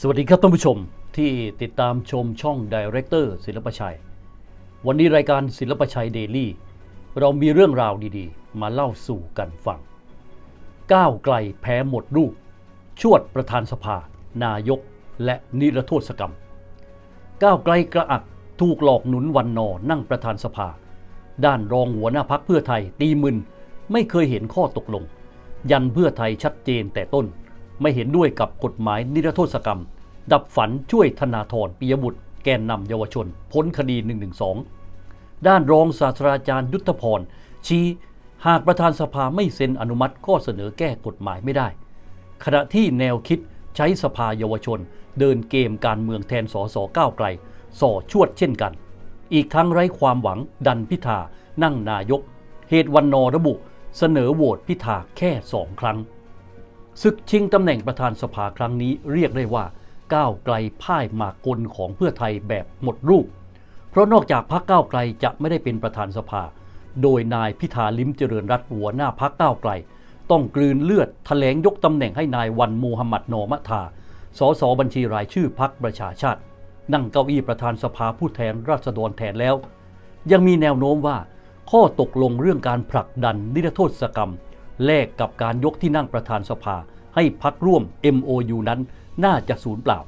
สวัสดีครับท่านผู้ชมที่ติดตามชมช่องดีเรคเตอร์ศิลปชัย วันนี้รายการศิลปชัยเดลี่ เรามีเรื่องราวดีๆ มาเล่าสู่กันฟัง ก้าวไกลแพ้หมดรูป ชวดประธานสภา นายก และนิรโทษกรรม ก้าวไกลกระอักถูกหลอกหนุนวันนอนั่งประธานสภา ด้านรองหัวหน้าพักเพื่อไทยตีมึนไม่เคยเห็นข้อตกลง ยันเพื่อไทยชัดเจนแต่ต้น ไม่เห็นด้วยกับกฎหมายนิรโทษกรรม ดับฝันช่วยธนาธรปิยบุตร แกนนำเยาวชน พ้นคดี 112 ด้านรองศาสตราจารย์ยุทธพร ชี้หากประธานสภาไม่เซ็นอนุมัติก็เสนอแก้กฎหมายไม่ได้ ขณะที่แนวคิดใช้สภาเยาวชน เดินเกมการเมืองแทนสสก้าวไกลส่อชวดเช่นกัน อีกทั้งไร้ความหวังดันพิธานั่งนายก เหตุวันนอระบุ เสนอโหวตพิธาแค่สองครั้ง ศึกชิงตำแหน่งประธานสภาครั้งนี้เรียกได้ว่าก้าวไกลพ่ายหมากกลของเพื่อไทยแบบหมดรูป เพราะนอกจากพรรคก้าวไกลจะไม่ได้เป็นประธานสภา โดยนายพิธาลิ้มเจริญรัตหัวหน้าพรรคก้าวไกล ต้องกลืนเลือดแถลงยกตำแหน่งให้นายวันมูฮัมหมัดนอมะทา สสบัญชีรายชื่อพรรคประชาชาติ นั่งเก้าอี้ประธานสภาผู้แทนราษฎรแทนแล้ว ยังมีแนวโน้มว่า ข้อตกลงเรื่องการผลักดันนิรโทษกรรม แลกกับการยกที่นั่งประธานสภา ให้พักร่วม MOU นั้นน่าจะสูญเปล่า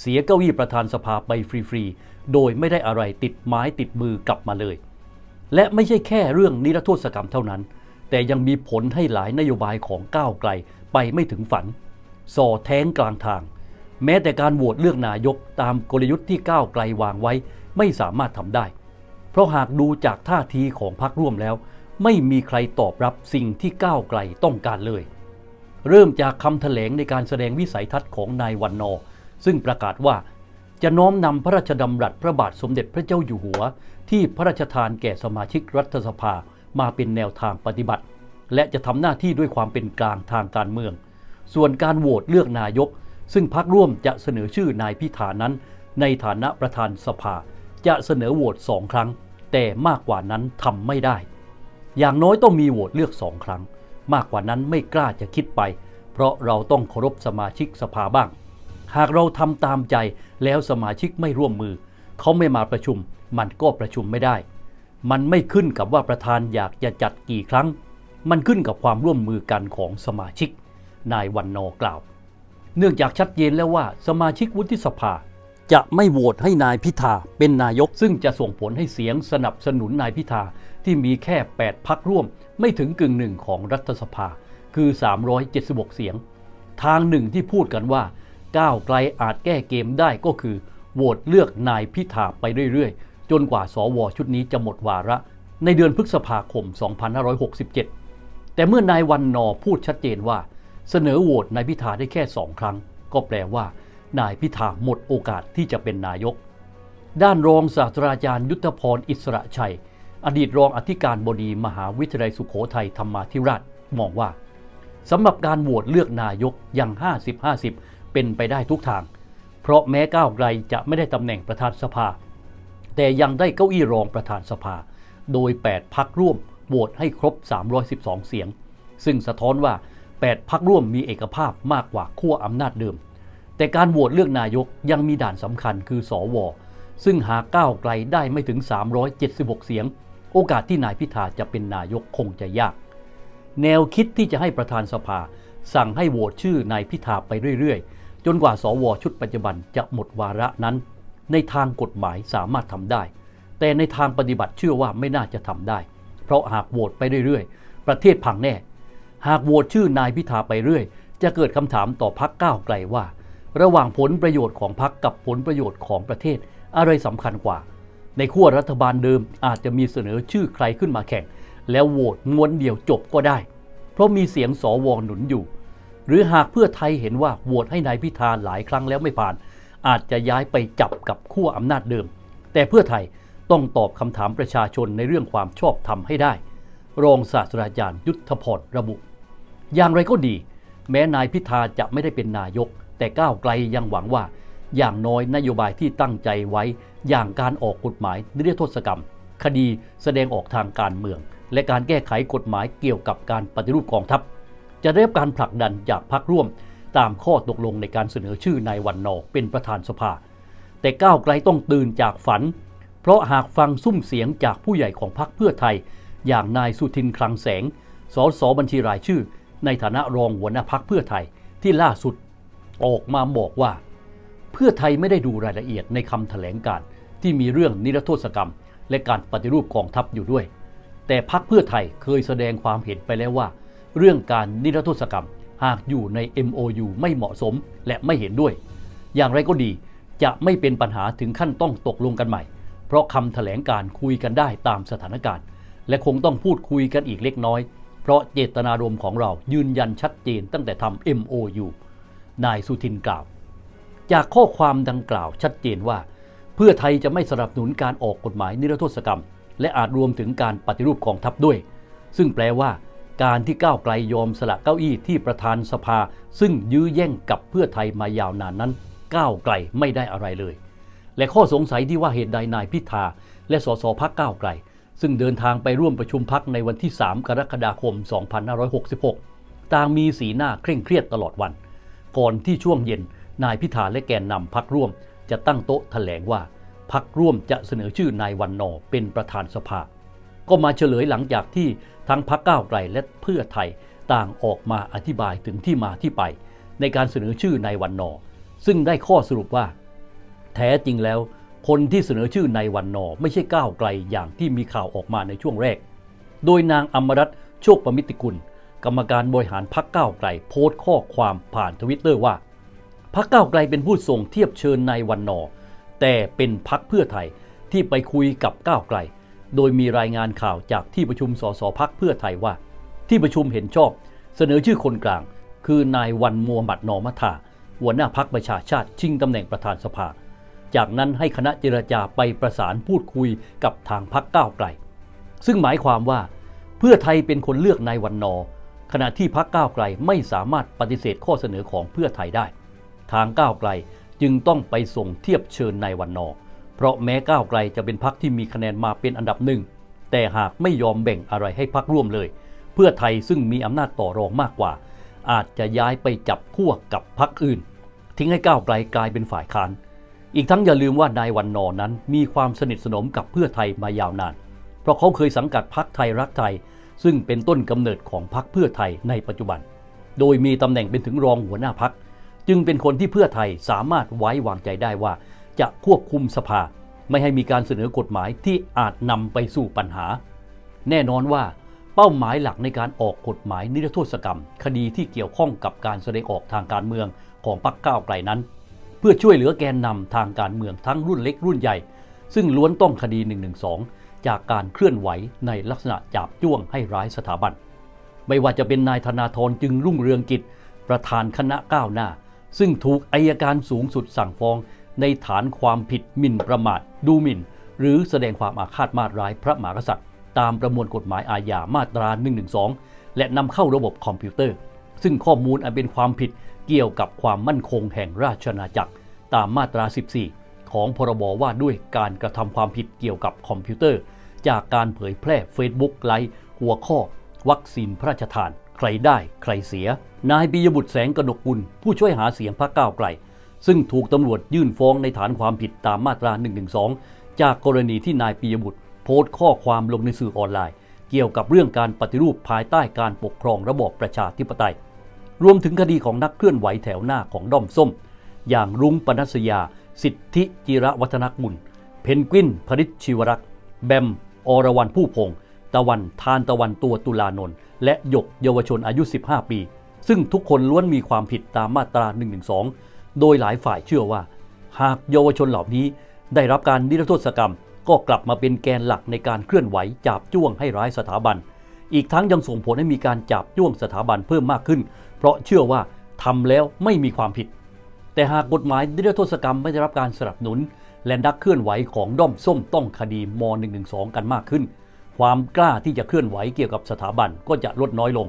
เสียเก้าอี้ประธานสภาไปฟรีๆ โดยไม่ได้อะไรติดไม้ติดมือกลับมาเลย และไม่ใช่แค่เรื่องนิรโทษกรรมเท่านั้น แต่ยังมีผลให้หลายนโยบายของก้าวไกลไปไม่ถึงฝันส่อแท้งกลางทาง แม้แต่การโหวตเลือกนายกตามกลยุทธ์ที่ก้าวไกลวางไว้ไม่สามารถทำได้ เพราะหากดูจากท่าทีของพรรคร่วมแล้ว ไม่มีใครตอบรับสิ่งที่ก้าวไกลต้องการเลย เริ่มจากคำแถลงในการแสดงวิสัยทัศน์ของนายวันนอ ซึ่งประกาศว่าจะน้อมนำพระราชดำรัสพระบาทสมเด็จพระเจ้าอยู่หัว ที่พระราชทานแก่สมาชิกรัฐสภามาเป็นแนวทางปฏิบัติ และจะทำหน้าที่ด้วยความเป็นกลางทางการเมือง ส่วนการโหวตเลือกนายก ซึ่งพรรคร่วมจะเสนอชื่อนายพิธานั้น ในฐานะประธานสภา จะเสนอโหวตสองครั้ง แต่มากกว่านั้นทำไม่ได้ อย่างน้อยต้องมีโหวตเลือกสองครั้ง มากกว่านั้นไม่กล้าจะคิดไป เพราะเราต้องเคารพสมาชิกสภาบ้าง หากเราทำตามใจแล้วสมาชิกไม่ร่วมมือ เขาไม่มาประชุม มันก็ประชุมไม่ได้ มันไม่ขึ้นกับว่าประธานอยากจะจัดกี่ครั้ง มันขึ้นกับความร่วมมือกันของสมาชิก นายวันนอกล่าว เนื่องจากชัดเจนแล้วว่าสมาชิกวุฒิสภา จะไม่โหวตให้นายพิธาเป็นนายกซึ่งจะส่งผลให้เสียงสนับสนุนนายพิธาที่มีแค่ 8 พักร่วม ไม่ถึงกึ่งหนึ่งของรัฐสภา คือ 376 เสียง ทางหนึ่งที่พูดกันว่า ก้าวไกลอาจแก้เกมได้ก็คือโหวตเลือกนายพิธาไปเรื่อยๆ จนกว่าสวชุดนี้จะหมดวาระ ในเดือนพฤษภาคม 2567 แต่เมื่อนายวันนอพูดชัดเจนว่า เสนอโหวตนายพิธาได้แค่2ครั้ง ก็แปลว่า นายพิธาหมดโอกาสที่จะเป็นนายก ด้านรองศาสตราจารย์ยุทธพรอิสระชัย อดีตรองอธิการบดีมหาวิทยาลัยสุขโขทัยธรรมาธิราชมองว่าสำหรับการโหวตเลือกนายกยัง 50-50 เป็นไปได้ทุกทาง เพราะแม้ก้าวไกลจะไม่ได้ตำแหน่งประธานสภา แต่ยังได้เก้าอี้รองประธานสภา โดย 8 พักร่วมโหวตให้ครบ 312 เสียง ซึ่งสะท้อนว่า 8 พักร่วมมีเอกภาพมากกว่าขั้วอำนาจเดิม แต่การโหวตเลือกนายกยังมีด่านสำคัญคือสวซึ่งหากก้าวไกลได้ไม่ถึง 376 เสียง โอกาสที่นายพิธาจะเป็นนายกคงจะยาก แนวคิดที่จะให้ประธานสภา สั่งให้โหวตชื่อนายพิธาไปเรื่อยๆ จนกว่าสวชุดปัจจุบันจะหมดวาระนั้น ในทางกฎหมายสามารถทำได้ แต่ในทางปฏิบัติเชื่อว่าไม่น่าจะทำได้ เพราะหากโหวตไปเรื่อยๆ ประเทศพังแน่ หากโหวตชื่อนายพิธาไปเรื่อย จะเกิดคำถามต่อพักก้าวไกลว่า ระหว่างผลประโยชน์ของพักกับผลประโยชน์ของประเทศอะไรสำคัญกว่า ในขั้วรัฐบาลเดิมอาจจะมีเสนอชื่อใครขึ้นมาแข่ง แล้วโหวตม้วนเดียวจบก็ได้ เพราะมีเสียงสวอหนุนอยู่ หรือหากเพื่อไทยเห็นว่าโหวตให้นายพิธาหลายครั้งแล้วไม่ผ่าน อาจจะย้ายไปจับกับขั้วอำนาจเดิม แต่เพื่อไทยต้องตอบคำถามประชาชนในเรื่องความชอบธรรมให้ได้ รองศาสตราจารย์ยุทธพรระบุ อย่างไรก็ดี แม้นายพิธาจะไม่ได้เป็นนายก แต่ก้าวไกลยังหวังว่า อย่างน้อยนโยบายที่ตั้งใจไว้อย่างการออกกฎหมายนิรโทษกรรม คดีแสดงออกทางการเมือง และการแก้ไขกฎหมายเกี่ยวกับการปฏิรูปกองทัพ จะได้รับการผลักดันจากพรรคร่วม ตามข้อตกลงในการเสนอชื่อนายวันนอเป็นประธานสภา แต่ก้าวไกลต้องตื่นจากฝัน เพราะหากฟังซุ้มเสียงจากผู้ใหญ่ของพรรคเพื่อไทย อย่างนายสุทินคลังแสงสสบัญชีรายชื่อ ในฐานะรองหัวหน้าพรรคเพื่อไทยที่ล่าสุด ออกมาบอกว่า เพื่อไทยไม่ได้ดูรายละเอียดในคำแถลงการ์ที่มีเรื่องนิรโทษกรรม และการปฏิรูปกองทัพอยู่ด้วย แต่พรรคเพื่อไทยเคยแสดงความเห็นไปแล้วว่า เรื่องการนิรโทษกรรมหากอยู่ใน MOU ไม่เหมาะสมและไม่เห็นด้วย อย่างไรก็ดีจะไม่เป็นปัญหาถึงขั้นต้องตกลงกันใหม่ เพราะคำแถลงการคุยกันได้ตามสถานการณ์ และคงต้องพูดคุยกันอีกเล็กน้อย เพราะเจตนารมณ์ของเรายืนยันชัดเจนตั้งแต่ทำ MOU นายสุทินกล่าว จากข้อความดังกล่าวชัดเจนว่า เพื่อไทยจะไม่สนับสนุนการออกกฎหมายนิรโทษกรรม และอาจรวมถึงการปฏิรูปกองทัพด้วย ซึ่งแปลว่า การที่ก้าวไกลยอมสละเก้าอี้ที่ประธานสภา ซึ่งยื้อแย่งกับเพื่อไทยมายาวนานนั้นก้าวไกลไม่ได้อะไรเลย และข้อสงสัยที่ว่าเหตุใดนายพิธาและสสพักก้าวไกล ซึ่งเดินทางไปร่วมประชุมพักในวันที่ 3 กรกฎาคม 2566 ต่างมีสีหน้าเคร่งเครียดตลอดวัน ก่อนที่ช่วงเย็น นายพิธาและแกนนำพักร่วม จะตั้งโต๊ะแถลงว่าพักร่วมจะเสนอชื่อนายวันนอเป็นประธานสภา ก็มาเฉลยหลังจากที่ทั้งพักก้าวไกลและเพื่อไทยต่างออกมาอธิบายถึงที่มาที่ไป ในการเสนอชื่อนายวันนอซึ่งได้ข้อสรุปว่า แท้จริงแล้ว คนที่เสนอชื่อนายวันนอไม่ใช่ก้าวไกลอย่างที่มีข่าวออกมาในช่วงแรก โดยนางอมรัตน์โชคประมิติกุล กรรมการบริหารพักก้าวไกลโพสต์ข้อความผ่านทวิตเตอร์ว่าพักก้าวไกลเป็นผู้ส่งเทียบเชิญนายวันนอ แต่เป็นพักเพื่อไทยที่ไปคุยกับก้าวไกล โดยมีรายงานข่าวจากที่ประชุมสสพักเพื่อไทยว่า ที่ประชุมเห็นชอบ เสนอชื่อคนกลาง คือนายวันมัวหมัดนอมัทาหัวหน้าพักประชาชาติชิงตำแหน่งประธานสภา จากนั้นให้คณะเจรจาไปประสานพูดคุยกับทางพักก้าวไกล ซึ่งหมายความว่า เพื่อไทยเป็นคนเลือกนายวันนอ ขณะที่พักก้าวไกลไม่สามารถปฏิเสธข้อเสนอของเพื่อไทยได้ ทางก้าวไกลจึงต้องไปส่งเทียบเชิญนายวันนอเพราะแม้ก้าวไกลจะเป็นพักที่มีคะแนนมาเป็นอันดับหนึ่ง แต่หากไม่ยอมแบ่งอะไรให้พักร่วมเลย เพื่อไทยซึ่งมีอำนาจต่อรองมากกว่า อาจจะย้ายไปจับขั้วกับพักอื่น ทิ้งให้ก้าวไกลกลายเป็นฝ่ายค้านอีกทั้งอย่าลืมว่านายวันนอนั้นมีความสนิทสนมกับเพื่อไทยมายาวนาน เพราะเขาเคยสังกัดพักไทยรักไทย ซึ่งเป็นต้นกำเนิดของพักเพื่อไทยในปัจจุบัน โดยมีตำแหน่งเป็นถึงรองหัวหน้าพักจึงเป็นคนที่เพื่อไทยสามารถไว้วางใจได้ว่า จะควบคุมสภา ไม่ให้มีการเสนอกฎหมายที่อาจนำไปสู่ปัญหา แน่นอนว่าเป้าหมายหลักในการออกกฎหมายนิรโทษกรรม คดีที่เกี่ยวข้องกับการแสดงออกทางการเมืองของพรรคก้าวไกลนั้น เพื่อช่วยเหลือแกนนำทางการเมืองทั้งรุ่นเล็กรุ่นใหญ่ ซึ่งล้วนต้องคดี112 จากการเคลื่อนไหวในลักษณะจับจ้วงให้ร้ายสถาบัน ไม่ว่าจะเป็นนายธนาธรจึงรุ่งเรืองกิจ ประธานคณะก้าวหน้า ซึ่งถูกอายการสูงสุดสั่งฟ้อง ในฐานความผิดหมิ่นประมาท ดูหมิ่น หรือแสดงความอาฆาตมาตร้ายพระมหากษัตริย์ ตามประมวลกฎหมายอาญามาตรา 112 และนำเข้าระบบคอมพิวเตอร์ ซึ่งข้อมูลอันเป็นความผิดเกี่ยวกับความมั่นคงแห่งราชอาจักร ตามมาตรา 14ของพรบว่าด้วยการกระทำความผิดเกี่ยวกับคอมพิวเตอร์ จากการเผยแพร่ Facebook ไลฟ์หัวข้อ วัคซีนพระราชทาน ใครได้ใครเสีย นายปิยบุตรแสงกนกกุล ผู้ช่วยหาเสียงพรรคก้าวไกล ซึ่งถูกตำรวจยื่นฟ้องในฐานความผิดตามมาตรา 112 จากกรณีที่นายปิยบุตร โพสต์ข้อความลงในสื่อออนไลน์ เกี่ยวกับเรื่องการปฏิรูปภายใต้การปกครองระบอบประชาธิปไตย รวมถึงคดีของนักเคลื่อนไหวแถวหน้าของด้อมส้ม อย่างรุ้งปนัสยา สิทธิจิระวัฒนกุล เพนกวินพริชชิวรักษ์แบม อรวรรณผู้พงศ์ตะวันทานตะวันตัวตุลานนท์และหยกเยาวชนอายุ 15 ปี ซึ่งทุกคนล้วนมีความผิดตามมาตรา 112 โดยหลายฝ่ายเชื่อว่า หากเยาวชนเหล่านี้ได้รับการนิรโทษกรรม ก็กลับมาเป็นแกนหลักในการเคลื่อนไหวจับจ้วงให้ร้ายสถาบัน อีกทั้งยังส่งผลให้มีการจับจ้วงสถาบันเพิ่มมากขึ้น เพราะเชื่อว่าทำแล้วไม่มีความผิด แต่หากกฎหมายนิรโทษกรรมไม่ได้รับการสนับสนุน และนักเคลื่อนไหวของด้อมส้มต้องคดีม .112 กันมากขึ้น ความกล้าที่จะเคลื่อนไหวเกี่ยวกับสถาบันก็จะลดน้อยลง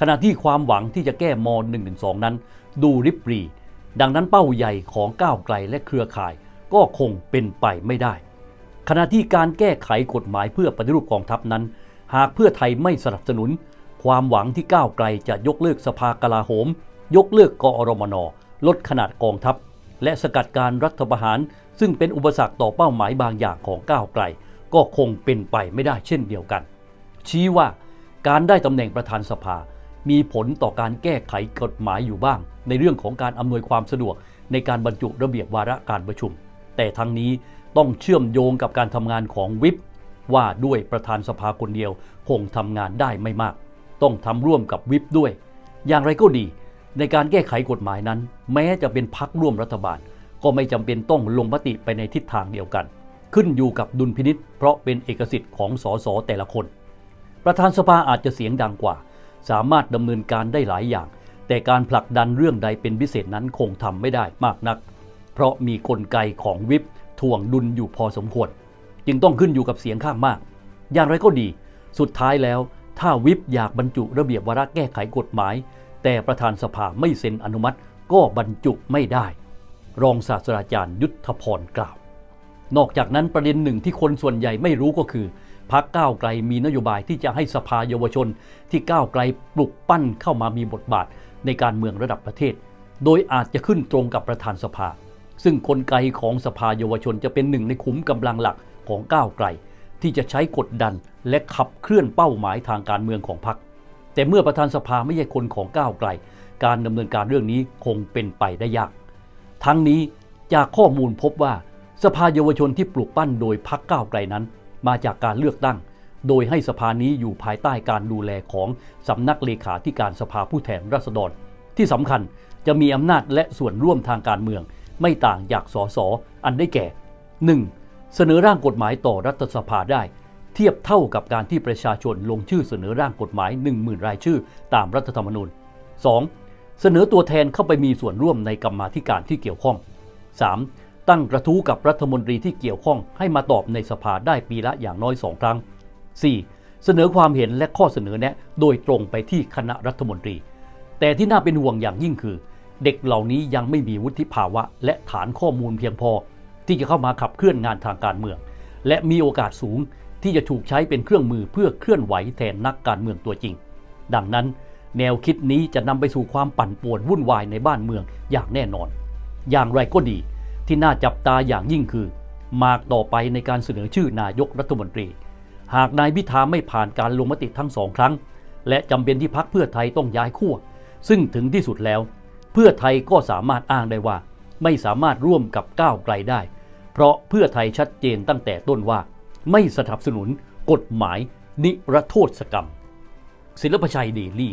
ขณะที่ความหวังที่จะแก้ม .112 นั้น ดูริบรี ดังนั้นเป้าใหญ่ของก้าวไกลและเครือข่าย ก็คงเป็นไปไม่ได้ ขณะที่การแก้ไขกฎหมายเพื่อปฏิรูปกองทัพนั้น หากเพื่อไทยไม่สนับสนุน ความหวังที่ก้าวไกลจะยกเลิกสภากลาโหม ยกเลิกกอรมนลดขนาดกองทัพ และสกัดการรัฐประหาร ซึ่งเป็นอุปสรรคต่อเป้าหมายบางอย่างของก้าวไกล ก็คงเป็นไปไม่ได้เช่นเดียวกัน ชี้ว่าการได้ตำแหน่งประธานสภา มีผลต่อการแก้ไขกฎหมายอยู่บ้าง ในเรื่องของการอำนวยความสะดวกในการบรรจุระเบียบวาระการประชุม แต่ทั้งนี้ต้องเชื่อมโยงกับการทำงานของวิปว่าด้วยประธานสภาคนเดียวคงทำงานได้ไม่มาก ต้องทำร่วมกับวิปด้วย อย่างไรก็ดี ในการแก้ไขกฎหมายนั้น แม้จะเป็นพักร่วมรัฐบาล ก็ไม่จำเป็นต้องลงมติไปในทิศทางเดียวกัน ขึ้นอยู่กับดุลพินิษเพราะเป็นเอกสิทธิ์ของสสแต่ละคน ประธานสภาอาจจะเสียงดังกว่า สามารถดำเนินการได้หลายอย่าง แต่การผลักดันเรื่องใดเป็นพิเศษนั้นคงทำไม่ได้มากนัก เพราะมีกลไกของวิปถ่วงดุลอยู่พอสมควร จึงต้องขึ้นอยู่กับเสียงข้างมาก อย่างไรก็ดี สุดท้ายแล้ว ถ้าวิปอยากบรรจุระเบียบวาระแก้ไขกฎหมาย แต่ประธานสภาไม่เซ็นอนุมัติก็บรรจุไม่ได้ รองศาสตราจารย์ยุทธพรกล่าว นอกจากนั้นประเด็นหนึ่งที่คนส่วนใหญ่ไม่รู้ก็คือพักก้าวไกลมีนโยบายที่จะให้สภาเยาวชน ที่ก้าวไกลปลุกปั้นเข้ามามีบทบาทในการเมืองระดับประเทศ โดยอาจจะขึ้นตรงกับประธานสภา ซึ่งกลไกของสภาเยาวชนจะเป็นหนึ่งในขุมกำลังหลักของก้าวไกล ที่จะใช้กดดันและขับเคลื่อนเป้าหมายทางการเมืองของพรรคแต่เมื่อประธานสภาไม่ใช่คนของก้าวไกล การดำเนินการเรื่องนี้คงเป็นไปได้ยาก ทั้งนี้จากข้อมูลพบว่า สภาเยาวชนที่ปลูกปั้นโดยพรรคก้าวไกลนั้น มาจากการเลือกตั้ง โดยให้สภานี้อยู่ภายใต้การดูแลของสำนักเลขาธิการสภาผู้แทนราษฎร ที่สำคัญจะมีอำนาจและส่วนร่วมทางการเมือง ไม่ต่างจากสสอันได้แก่ 1. เสนอร่างกฎหมายต่อรัฐสภาได้ เทียบเท่ากับการที่ประชาชนลงชื่อเสนอร่างกฎหมาย 10,000 รายชื่อ ตามรัฐธรรมนูญ 2. เสนอตัวแทนเข้าไปมีส่วนร่วมในกรรมาธิการที่เกี่ยวข้อง 3. ตั้งกระทู้กับรัฐมนตรีที่เกี่ยวข้องให้มาตอบในสภาได้ปีละอย่างน้อย2ครั้ง 4. เสนอความเห็นและข้อเสนอแนะโดยตรงไปที่คณะรัฐมนตรี แต่ที่น่าเป็นห่วงอย่างยิ่งคือ เด็กเหล่านี้ยังไม่มีวุฒิภาวะ และฐานข้อมูลเพียงพอ ที่จะเข้ามาขับเคลื่อนงานทางการเมือง และมีโอกาสสูงที่จะถูกใช้เป็นเครื่องมือเพื่อเคลื่อนไหวแทนนักการเมืองตัวจริง ดังนั้น แนวคิดนี้จะนำไปสู่ความปั่นป่วนวุ่นวายในบ้านเมืองอย่างแน่นอน อย่างไรก็ดี ที่น่าจับตาอย่างยิ่งคือ มากต่อไปในการเสนอชื่อนายกรัฐมนตรี หากนายพิธาไม่ผ่านการลงมติทั้งสองครั้ง และจำเป็นที่พักเพื่อไทยต้องย้ายขั้วซึ่งถึงที่สุดแล้ว เพื่อไทยก็สามารถอ้างได้ว่า ไม่สามารถร่วมกับก้าวไกลได้ เพราะเพื่อไทยชัดเจนตั้งแต่ต้นว่า ไม่สนับสนุนกฎหมายนิรโทษกรรม ศิลปชัยเดลี่